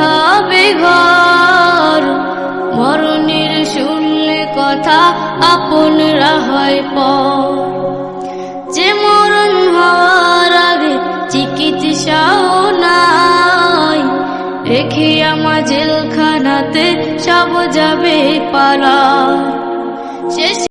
হবে ঘর। মরণের শুনলে কথা আপনরা হয় পর যে মরণ হওয়ার আগে চিকিৎসাও নাই। রেখে আমার জেলখানাতে সব যাবে পালা শেষ